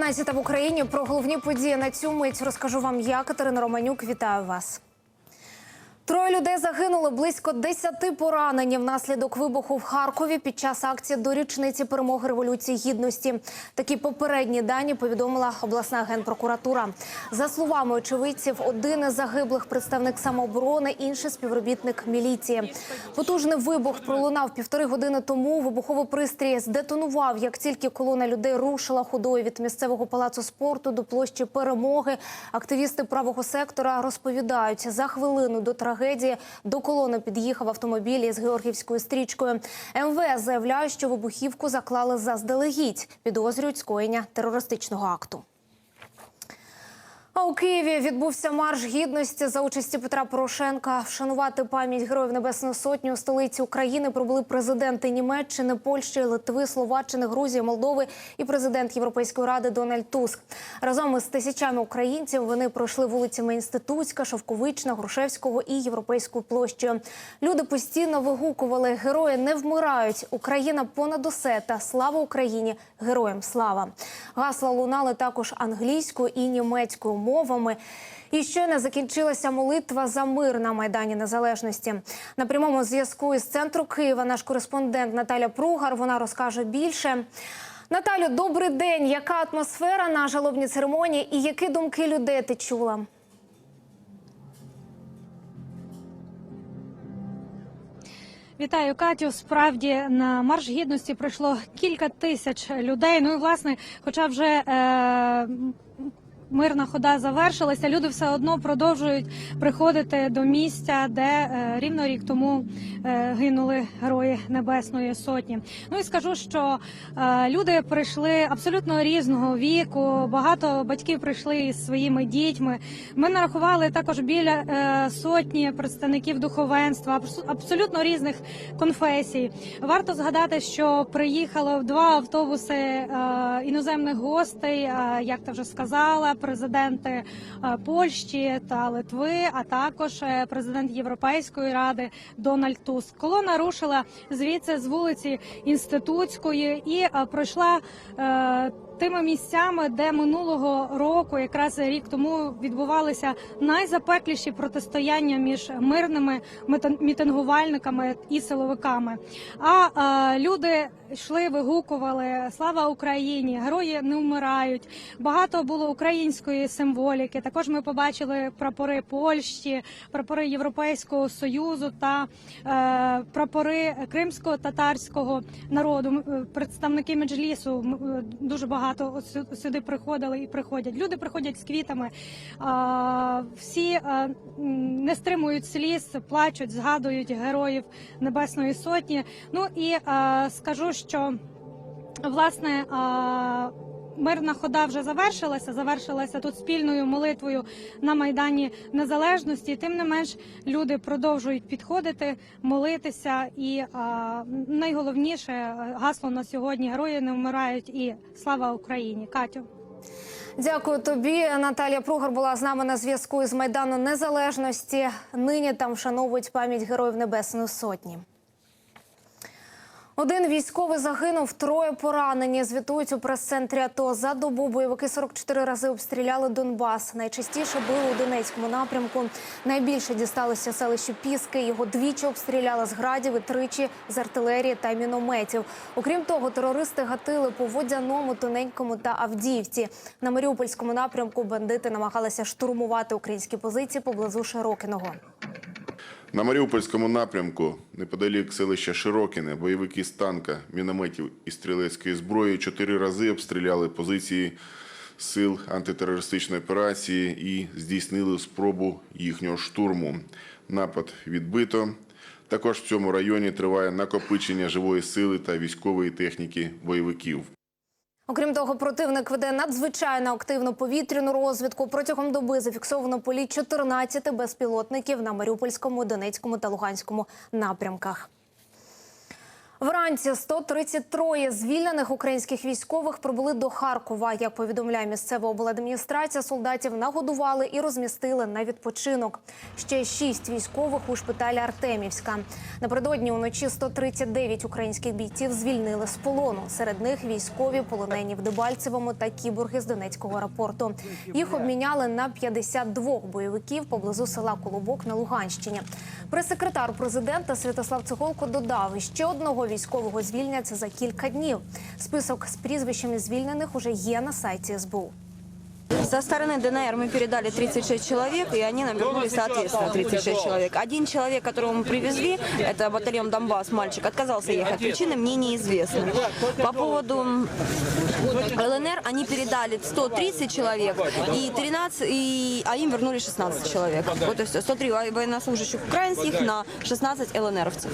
19 в Україні про головні події на цю мить розкажу вам я, Катерина Романюк. Вітаю вас. Троє людей загинули, близько 10 поранені внаслідок вибуху в Харкові під час акції до річниці перемоги революції гідності. Такі попередні дані повідомила обласна генпрокуратура. За словами очевидців, один із загиблих представник самооборони, інший співробітник міліції. Потужний вибух пролунав півтори години тому. Вибуховий пристрій здетонував, як тільки колона людей рушила ходою від місцевого палацу спорту до площі перемоги. Активісти правого сектора розповідають за хвилину до трагедії до колони під'їхав автомобіль із георгівською стрічкою. МВС заявляє, що вибухівку заклали заздалегідь. Підозрюють скоєння терористичного акту. А у Києві відбувся марш гідності за участі Петра Порошенка. Вшанувати пам'ять героїв Небесної Сотні у столиці України прибули президенти Німеччини, Польщі, Литви, Словаччини, Грузії, Молдови і президент Європейської ради Дональд Туск. Разом із тисячами українців вони пройшли вулицями Інститутська, Шовковична, Грушевського і Європейською площею. Люди постійно вигукували Герої не вмирають. Україна понад усе та слава Україні! Героям слава! Гасла лунали також англійською і німецькою мовами. І щойно закінчилася молитва за мир на майдані Незалежності. На прямому зв'язку із центру Києва наш кореспондент Наталя Пругар. Вона розкаже більше. Наталю, добрий день. Яка атмосфера на жалобній церемонії і які думки людей ти чула? Вітаю, Катю. Справді на марш гідності прийшло кілька тисяч людей. Ну і власне, хоча вже е, мирна хода завершилася, люди все одно продовжують приходити до місця, де е, рівно рік тому е, гинули герої Небесної Сотні. Ну і скажу, що е, люди прийшли абсолютно різного віку. Багато батьків прийшли із своїми дітьми. Ми нарахували також біля сотні представників духовенства, абс- абсолютно різних конфесій. Варто згадати, що приїхало два автобуси іноземних гостей, як ти вже сказала, президенти е, Польщі та Литви, а також е, президент Європейської ради Дональд Туск. Колона рушила звідси з вулиці Інститутської і е, пройшла. Тими місцями, де минулого року, якраз рік тому, відбувалися найзапекліші протистояння між мирними мітин- мітингувальниками і силовиками. А е, люди йшли, вигукували Слава Україні! Герої не вмирають. Багато було української символіки. Також ми побачили прапори Польщі, прапори Європейського союзу та е, прапори кримсько-татарського народу. Представники меджлісу е, дуже багато сю- сюди приходили і приходять. Люди приходять з квітами. Всі не стримують сліз, плачуть, згадують героїв Небесної Сотні. Ну і скажу, що власне. Мирна хода вже завершилася. Завершилася тут спільною молитвою на майдані Незалежності. Тим не менш, люди продовжують підходити, молитися. І а, найголовніше гасло на сьогодні герої не вмирають і слава Україні. Катю. Дякую тобі. Наталія Пругар була з нами на зв'язку із Майдану Незалежності. Нині там вшановують пам'ять героїв Небесної Сотні. Один військовий загинув, троє поранені. Звітують у прес-центрі АТО. За добу бойовики 44 рази обстріляли Донбас. Найчастіше били у Донецькому напрямку. Найбільше дісталося селищу Піски. Його двічі обстріляли з градів і тричі з артилерії та мінометів. Окрім того, терористи гатили по водяному, тоненькому та Авдіївці. На Маріупольському напрямку бандити намагалися штурмувати українські позиції поблизу Широкиного. На Маріупольському напрямку, неподалік селища Широкіне, бойовики з танка, мінометів і стрілецької зброї чотири рази обстріляли позиції сил антитерористичної операції і здійснили спробу їхнього штурму. Напад відбито. Також в цьому районі триває накопичення живої сили та військової техніки бойовиків. Окрім того, противник веде надзвичайно активну повітряну розвідку. Протягом доби зафіксовано політ 14 безпілотників на Маріупольському, Донецькому та Луганському напрямках. Вранці 133 звільнених українських військових прибули до Харкова. Як повідомляє місцева обладміністрація, солдатів нагодували і розмістили на відпочинок. Ще шість військових у шпиталі Артемівська. Напередодні уночі 139 українських бійців звільнили з полону. Серед них військові полонені в Дебальцевому та кіборги з Донецького аеропорту. Їх обміняли на 52 бойовиків поблизу села Колобок на Луганщині. Прес-секретар президента Святослав Цихолко додав, ще одного військового звільнять за кілька днів. Список з прізвищами звільнених уже є на сайті СБУ. Со стороны ДНР мы передали 36 человек, и они нам вернули, соответственно, 36 человек. Один человек, которого мы привезли, это батальон Донбасс, мальчик, отказался ехать. Причины мне неизвестны. По поводу ЛНР они передали 130 человек, и 13, и, а им вернули 16 человек. Вот и все. 103 военнослужащих украинских на 16 ЛНРовцев.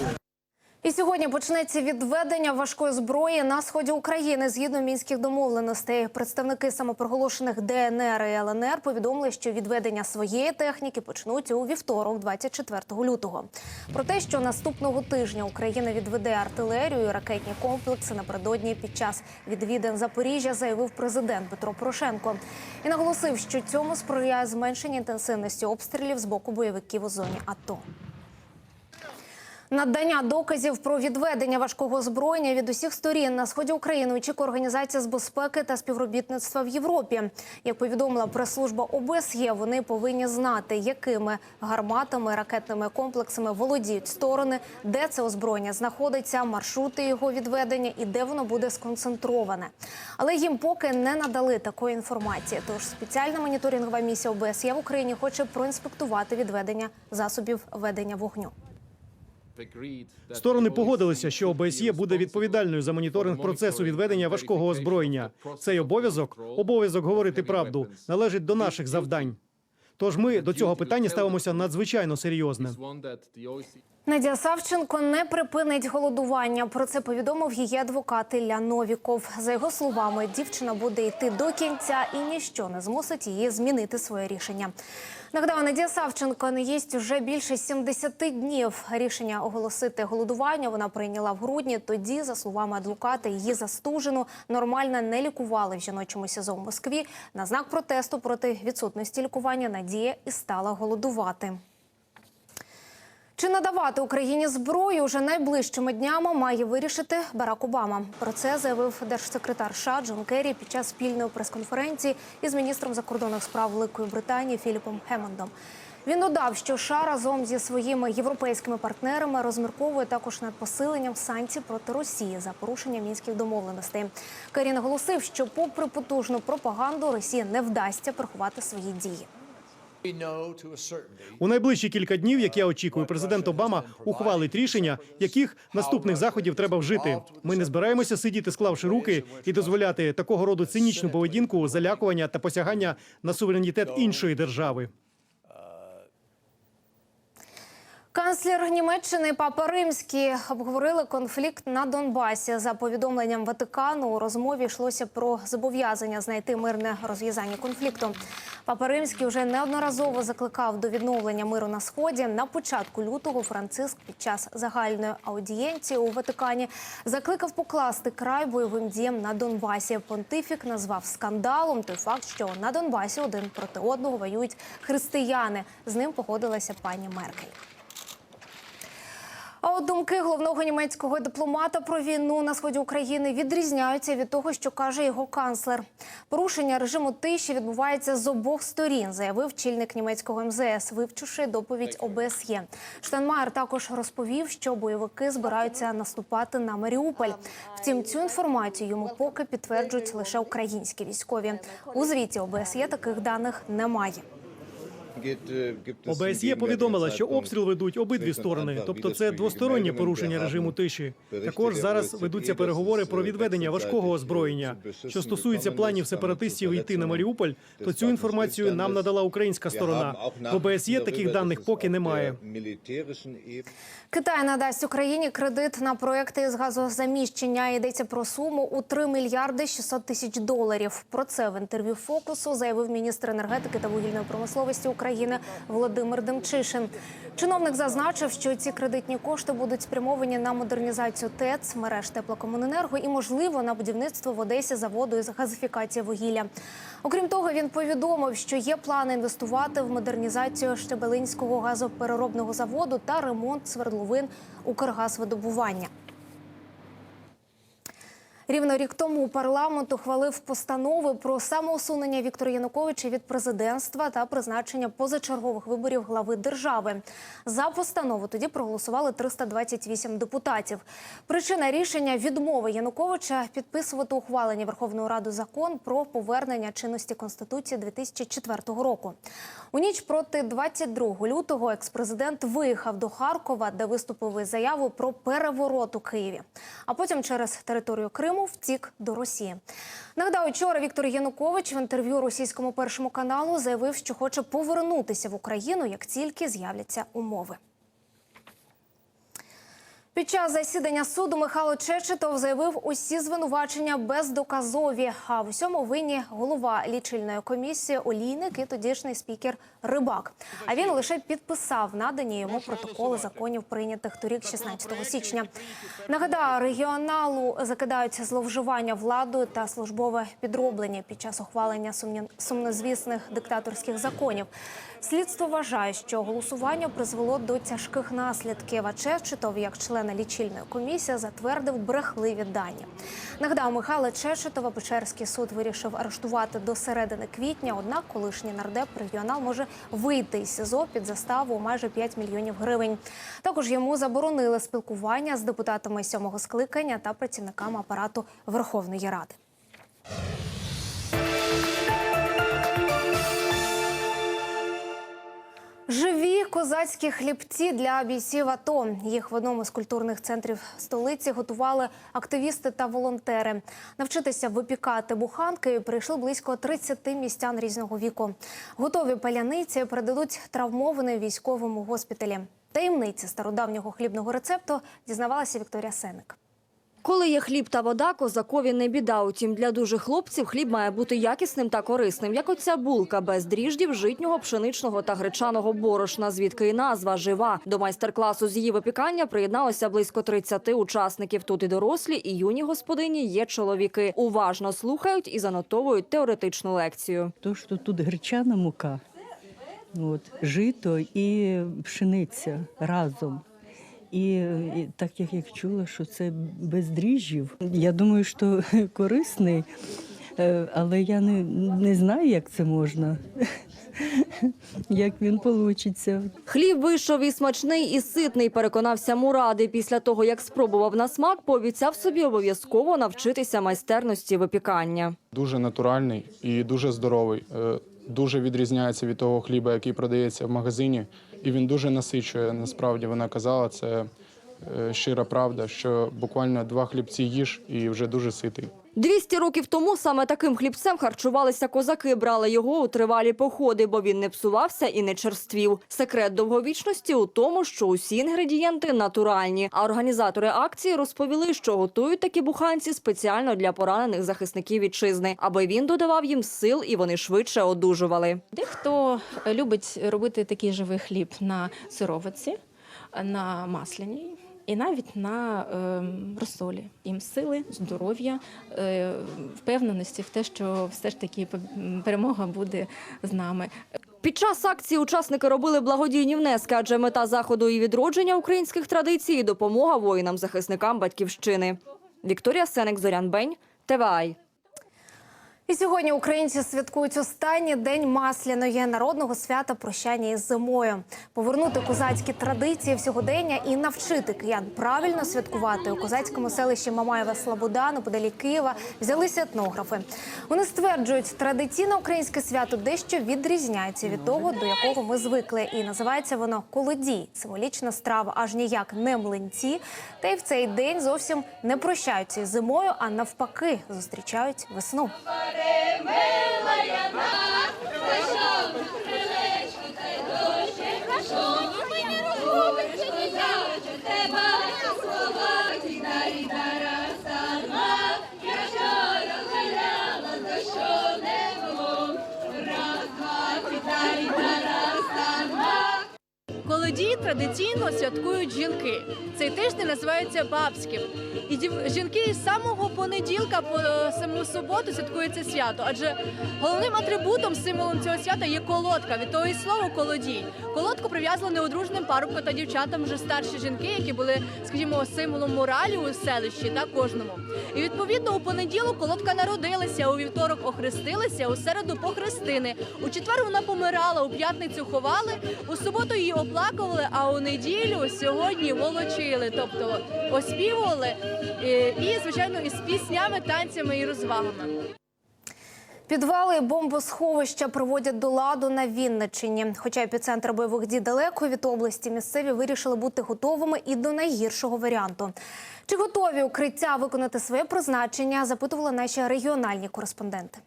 І сьогодні почнеться відведення важкої зброї на сході України згідно мінських домовленостей. Представники самопроголошених ДНР і ЛНР повідомили, що відведення своєї техніки почнуть у вівторок, 24 лютого. Про те, що наступного тижня Україна відведе артилерію і ракетні комплекси напередодні під час відвідин Запоріжжя, заявив президент Петро Порошенко і наголосив, що цьому сприяє зменшення інтенсивності обстрілів з боку бойовиків у зоні АТО. Надання доказів про відведення важкого озброєння від усіх сторін на сході України очікує організація з безпеки та співробітництва в Європі. Як повідомила прес-служба ОБСЄ, вони повинні знати, якими гарматами, ракетними комплексами володіють сторони, де це озброєння знаходиться, маршрути його відведення і де воно буде сконцентроване. Але їм поки не надали такої інформації. Тож спеціальна моніторингова місія ОБСЄ в Україні хоче проінспектувати відведення засобів ведення вогню. Сторони погодилися, що ОБСЄ буде відповідальною за моніторинг процесу відведення важкого озброєння. Цей обов'язок, обов'язок говорити правду, належить до наших завдань. Тож ми до цього питання ставимося надзвичайно серйозно. Надія Савченко не припинить голодування. Про це повідомив її адвокат Ілля Новіков. За його словами, дівчина буде йти до кінця і ніщо не змусить її змінити своє рішення. Нагадаю, Надія Савченко не їсть уже більше 70 днів. Рішення оголосити голодування вона прийняла в грудні. Тоді, за словами адвоката, її застужену нормально не лікували в жіночому СІЗО в Москві. На знак протесту проти відсутності лікування Надія і стала голодувати. Чи надавати Україні зброю уже найближчими днями має вирішити Барак Обама. Про це заявив держсекретар США Джон Керрі під час спільної прес-конференції із міністром закордонних справ Великої Британії Філіпом Хемондом. Він додав, що США разом зі своїми європейськими партнерами розмірковує також над посиленням санкцій проти Росії за порушення мінських домовленостей. Керрі наголосив, що, попри потужну пропаганду, Росії не вдасться приховати свої дії. У найближчі кілька днів, як я очікую, президент Обама ухвалить рішення, яких наступних заходів треба вжити. Ми не збираємося сидіти, склавши руки, і дозволяти такого роду цинічну поведінку, залякування та посягання на суверенітет іншої держави. Канцлер Німеччини Папа Римський обговорили конфлікт на Донбасі. За повідомленням Ватикану у розмові йшлося про зобов'язання знайти мирне розв'язання конфлікту. Папа Римський вже неодноразово закликав до відновлення миру на сході. На початку лютого Франциск під час загальної аудієнції у Ватикані закликав покласти край бойовим діям на Донбасі. Понтифік назвав скандалом той факт, що на Донбасі один проти одного воюють християни. З ним погодилася пані Меркель. А от думки головного німецького дипломата про війну на сході України відрізняються від того, що каже його канцлер. Порушення режиму тиші відбувається з обох сторін, заявив чільник німецького МЗС, вивчивши доповідь ОБСЄ. Штанмаєр також розповів, що бойовики збираються наступати на Маріуполь. Втім, цю інформацію йому поки підтверджують лише українські військові. У звіті ОБСЄ таких даних немає. ОБСЄ повідомила, що обстріл ведуть обидві сторони, тобто це двостороннє порушення режиму тиші. Також зараз ведуться переговори про відведення важкого озброєння. Що стосується планів сепаратистів йти на Маріуполь, то цю інформацію нам надала українська сторона. В ОБСЄ таких даних поки немає. Китай надасть Україні кредит на проекти з газозаміщення. Йдеться про суму у 3 мільярди 600 тисяч доларів. Про це в інтерв'ю фокусу заявив міністр енергетики та вугільної промисловості України України Володимир Демчишин. Чиновник зазначив, що ці кредитні кошти будуть спрямовані на модернізацію ТЕЦ, мереж теплокомуненерго і, можливо, на будівництво в Одесі заводу із газифікації вугілля. Окрім того, він повідомив, що є плани інвестувати в модернізацію Щебелинського газопереробного заводу та ремонт свердловин Укргазвидобування. Рівно рік тому парламент ухвалив постанови про самоусунення Віктора Януковича від президентства та призначення позачергових виборів глави держави. За постанову тоді проголосували 328 депутатів. Причина рішення відмови Януковича підписувати ухвалення Верховною Радою закон про повернення чинності конституції 2004 року. У ніч проти 22 лютого експрезидент виїхав до Харкова, де виступив із заяву про переворот у Києві. А потім через територію Криму втік до Росії. Нагадаю, вчора Віктор Янукович в інтерв'ю російському першому каналу заявив, що хоче повернутися в Україну, як тільки з'являться умови. Під час засідання суду Михайло Чечетов заявив усі звинувачення бездоказові. А в усьому винні голова лічильної комісії Олійник і тодішній спікер Рибак. А він лише підписав надані йому протоколи законів, прийнятих торік, 16 січня. Нагадаю, регіоналу закидають зловживання владою та службове підроблення під час ухвалення сумнозвісних диктаторських законів. Слідство вважає, що голосування призвело до тяжких наслідків. А Чечетов, як члена лічильної комісії, затвердив брехливі дані. Нагадаю, Михайла Чечетова Печерський суд вирішив арештувати до середини квітня. Однак, колишній нардеп регіонал може вийти із СІЗО під заставу у майже 5 мільйонів гривень. Також йому заборонили спілкування з депутатами сьомого скликання та працівниками апарату Верховної Ради. Живі козацькі хлібці для бійців АТО. Їх в одному з культурних центрів столиці готували активісти та волонтери. Навчитися випікати буханки прийшли близько 30 містян різного віку. Готові паляниці передадуть травмованим військовому госпіталі. Таємниці стародавнього хлібного рецепту дізнавалася Вікторія Сеник. Коли є хліб та вода, козакові не біда. Утім, для дужих хлопців хліб має бути якісним та корисним, як оця булка без дріждів, житнього, пшеничного та гречаного борошна, звідки і назва жива. До майстер-класу з її випікання приєдналося близько 30 учасників. Тут і дорослі, і юні господині є чоловіки. Уважно слухають і занотовують теоретичну лекцію. То, що тут гречана мука, от, жито і пшениця разом. І, і так як я чула, що це без дріжджів, я думаю, що корисний, е, але я не, не знаю, як це можна, як він вийде. Хліб вийшов і смачний, і ситний, переконався Муради. Після того, як спробував на смак, пообіцяв собі обов'язково навчитися майстерності випікання. Дуже натуральний і дуже здоровий. Е, Дуже відрізняється від того хліба, який продається в магазині, і він дуже насичує. Насправді вона казала, це е, щира правда, що буквально два хлібці їж і вже дуже ситий. 200 років тому саме таким хлібцем харчувалися козаки, брали його у тривалі походи, бо він не псувався і не черствів. Секрет довговічності у тому, що усі інгредієнти натуральні. А організатори акції розповіли, що готують такі буханці спеціально для поранених захисників вітчизни, аби він додавав їм сил і вони швидше одужували. Дехто любить робити такий живий хліб на сировиці, на масляній і навіть на е, розсолі. Їм сили, здоров'я, е, впевненості в те, що все ж таки перемога буде з нами. Під час акції учасники робили благодійні внески, адже мета заходу і відродження українських традицій, допомога воїнам-захисникам батьківщини. Вікторія Сенек, Зорян Бень, ТВАЙ. І сьогодні українці святкують останній день масляної народного свята прощання із зимою. Повернути козацькі традиції в сьогодення і навчити киян правильно святкувати у козацькому селищі Мамаєва Слобода неподалік Києва взялися етнографи. Вони стверджують, традиційне українське свято дещо відрізняється від того, до якого ми звикли, і називається воно колодій. Символічна страва, аж ніяк не млинці. Та й в цей день зовсім не прощаються зимою, а навпаки зустрічають весну перемила я нас, прийшов. Колодій традиційно святкують жінки. Цей тиждень називається бабським. І жінки з самого понеділка по е, саму суботу святкують це свято. Адже головним атрибутом, символом цього свята є колодка. Від того і слово колодій. Колодку прив'язали неодружним парубкам та дівчатам вже старші жінки, які були, скажімо, символом моралі у селищі та кожному. І відповідно у понеділок колодка народилася, у вівторок охрестилася, у середу похрестини. У четвер вона помирала, у п'ятницю ховали, у суботу її оплакували, а у неділю сьогодні волочили, тобто оспівували е, і, звичайно, із піснями, танцями і розвагами. Підвали бомбосховища приводять до ладу на Вінниччині. Хоча епіцентр бойових дій далеко від області, місцеві вирішили бути готовими і до найгіршого варіанту. Чи готові укриття виконати своє призначення? Запитували наші регіональні кореспонденти.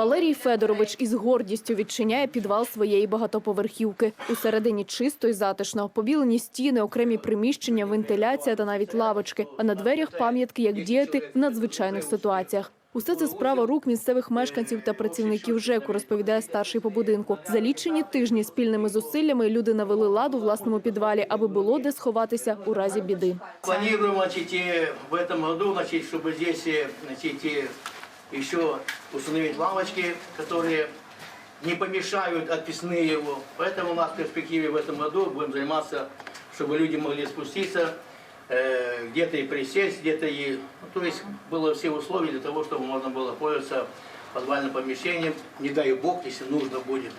Валерій Федорович із гордістю відчиняє підвал своєї багатоповерхівки. Усередині чисто і затишно. Побілені стіни, окремі приміщення, вентиляція та навіть лавочки. А на дверях пам'ятки, як діяти в надзвичайних ситуаціях. Усе це справа рук місцевих мешканців та працівників ЖЕКу, розповідає старший по будинку. За лічені тижні спільними зусиллями люди навели ладу у власному підвалі, аби було де сховатися у разі біди. Планируем значит, и в этом году, значит, чтобы здесь э, значит, и еще установить лавочки, которые не помешают отписные его. Поэтому у нас в перспективе в этом году будем заниматься, чтобы люди могли спуститься, э, где-то и присесть, где-то и... Ну, то есть было все условия для того, чтобы можно было пользоваться подвальным помещением. Не дай бог, если нужно будет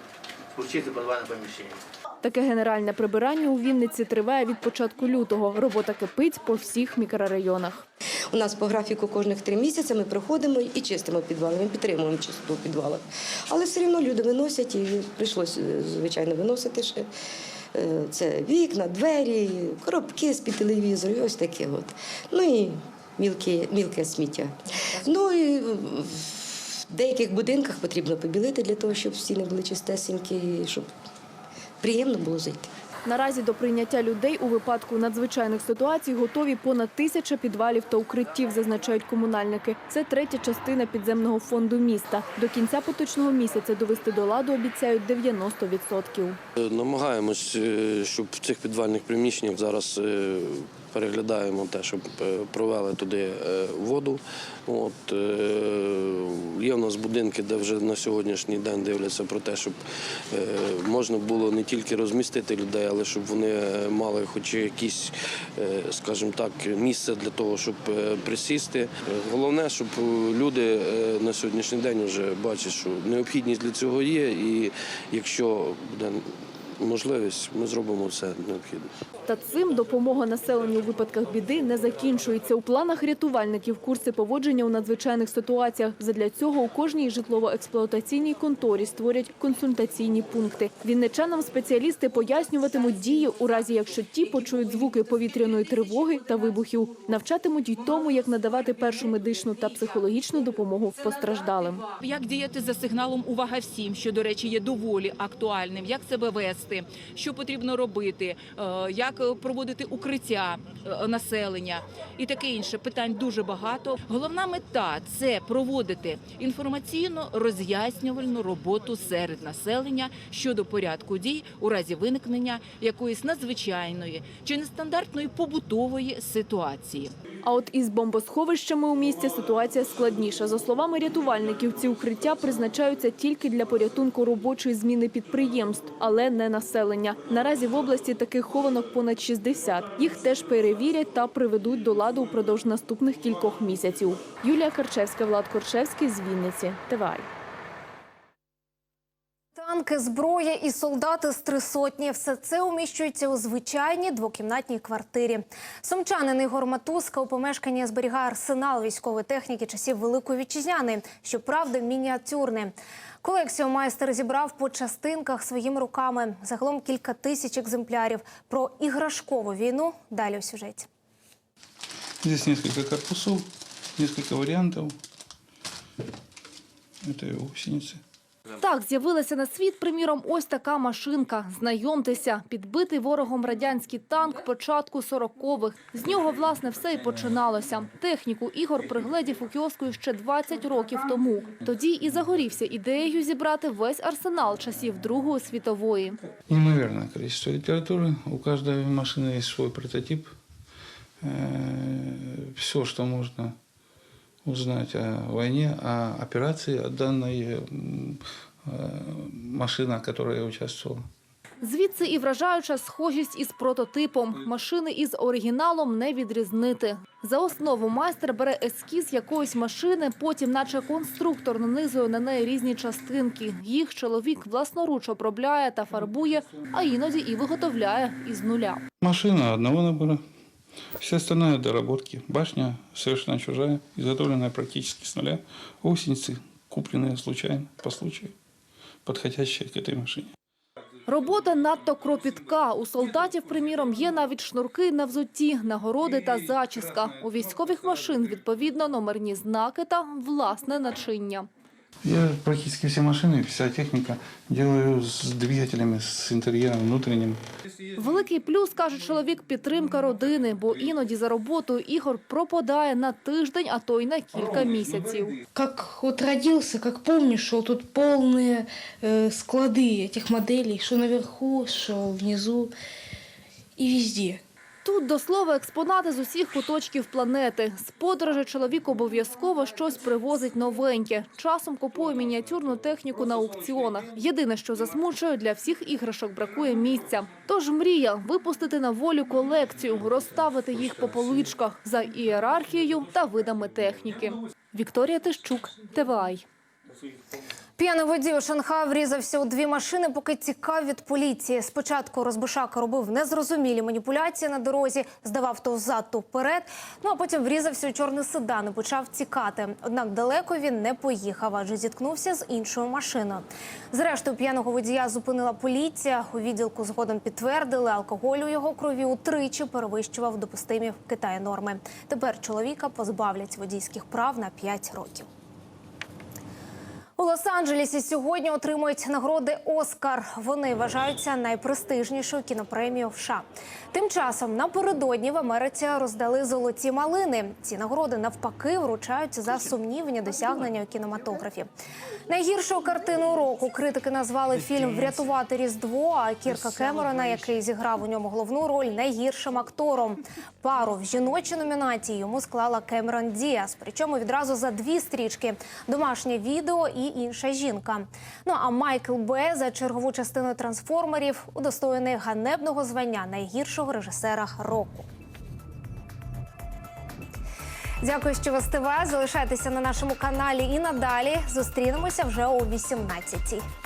спуститься в подвальное помещение. Таке генеральне прибирання у Вінниці триває від початку лютого. Робота кипить по всіх мікрорайонах. У нас по графіку кожних три місяці ми приходимо і чистимо підвали, ми підтримуємо чистоту в підвалах. Але все одно люди виносять і прийшлося, звичайно, виносити ще. Е, Це вікна, двері, коробки з-під телевізору, і ось таке от. Ну і мілке, мілке сміття. Ну і в деяких будинках потрібно побілити для того, щоб стіни були чистесенькі, щоб приємно було зайти. Наразі до прийняття людей у випадку надзвичайних ситуацій готові понад тисяча підвалів та укриттів, зазначають комунальники. Це третя частина підземного фонду міста. До кінця поточного місяця довести до ладу обіцяють 90%. Намагаємось, е, щоб цих підвальних приміщеннях зараз е, переглядаємо те, щоб е, провели туди е, воду. От, е, є в нас будинки, де вже на сьогоднішній день дивляться про те, щоб можна було не тільки розмістити людей, але щоб вони мали хоч якісь, скажімо так, місце для того, щоб присісти. Головне, щоб люди на сьогоднішній день вже бачать, що необхідність для цього є, і якщо буде можливість, ми зробимо все необхідне. Та цим допомога населенню у випадках біди не закінчується. У планах рятувальників курси поводження у надзвичайних ситуаціях. Задля цього у кожній житлово-експлуатаційній конторі створять консультаційні пункти. Вінничанам спеціалісти пояснюватимуть дії у разі, якщо ті почують звуки повітряної тривоги та вибухів. Навчатимуть й тому, як надавати першу медичну та психологічну допомогу постраждалим. Як діяти за сигналом увага всім, що, до речі, є доволі актуальним, як себе вести, що потрібно робити, е, як е, проводити укриття е, населення і таке інше. Питань дуже багато. Головна мета це проводити інформаційно роз'яснювальну роботу серед населення щодо порядку дій у разі виникнення якоїсь надзвичайної чи нестандартної побутової ситуації. А от із бомбосховищами у місті ситуація складніша. За словами рятувальників, ці укриття призначаються тільки для порятунку робочої зміни підприємств, але не населення. Наразі в області таких хованок понад 60. Їх теж перевірять та приведуть до ладу упродовж наступних кількох місяців. Юлія Карчевська, Влад Корчевський з Вінниці. ТВАЙ. Танки, зброя і солдати з три сотні – все це уміщується у звичайній двокімнатній квартирі. Сумчанин Ігор Матузка у помешканні зберігає арсенал військової техніки часів Великої Вітчизняної, щоправда, мініатюрний. Колекцію майстер зібрав по частинках своїми руками. Загалом кілька тисяч екземплярів. Про іграшкову війну далі у сюжеті. Здесь несколько корпусов, несколько вариантов. Это гусеницы. Так, з'явилася на світ, приміром, ось така машинка. Знайомтеся, підбитий ворогом радянський танк початку 40-х. З нього, власне, все і починалося. Техніку Ігор пригледів у кіоску ще 20 років тому. Тоді і загорівся ідеєю зібрати весь арсенал часів Другої світової. Неимоверное количество литературы. У каждой машины есть свой прототип. Все, что можно узнать о войне, о операции, о данной м, э, машине, в которой. Звідси і вражаюча схожість із прототипом. Машини із оригіналом не відрізнити. За основу майстер бере ескіз якоїсь машини, потім, наче конструктор, нанизує на неї різні частинки. Їх чоловік власноруч обробляє та фарбує, а іноді і виготовляє із нуля. Машина одного набора. Все остальное доработки. Башня совершенно чужая, изготовленная практически с нуля. Гусеницы, купленные случайно, по случаю, подходящие к этой машине. Робота надто кропітка. У солдатів, приміром, є навіть шнурки на взутті, нагороди та зачіска. У військових машин, відповідно, номерні знаки та власне начиння. Я практически все машины, вся техника делаю с двигателями, с интерьером внутренним. Великий плюс, каже чоловік, підтримка родини, бо іноді за роботою Ігор пропадає на тиждень, а то й на кілька місяців. Как вот родился, как помнишь, что тут полные э, склады этих моделей, что наверху, что внизу и везде. Тут, до слова, експонати з усіх куточків планети. З подорожі чоловік обов'язково щось привозить новеньке. Часом купує мініатюрну техніку на аукціонах. Єдине, що засмучує, для всіх іграшок бракує місця. Тож мрія випустити на волю колекцію, розставити їх по поличках за ієрархією та видами техніки. Вікторія Тищук, ТВАЙ. П'яний водій у Шанхай врізався у дві машини, поки тікав від поліції. Спочатку розбишака робив незрозумілі маніпуляції на дорозі, здавав то взад, то вперед. Ну а потім врізався у чорний седан і почав тікати. Однак далеко він не поїхав, адже зіткнувся з іншою машиною. Зрештою, п'яного водія зупинила поліція. У відділку згодом підтвердили, алкоголь у його крові утричі перевищував допустимі в Китаї норми. Тепер чоловіка позбавлять водійських прав на 5 років. У Лос-Анджелесі сьогодні отримують нагороди Оскар. Вони вважаються найпрестижнішою кінопремією в США. Тим часом напередодні в Америці роздали золоті малини. Ці нагороди навпаки вручають за сумнівні досягнення у кінематографі. Найгіршою картиною року критики назвали фільм Врятувати Різдво. А Кірка Кемерона, який зіграв у ньому головну роль, найгіршим актором. Пару в жіночій номінації йому склала Кемерон Діас. Причому відразу за дві стрічки: домашнє відео і інша жінка. Ну а Майкл Б за чергову частину трансформерів удостоєний ганебного звання найгіршого режисера року. Дякую, що ви ТВ. Залишайтеся на нашому каналі і надалі. Зустрінемося вже о 18-й.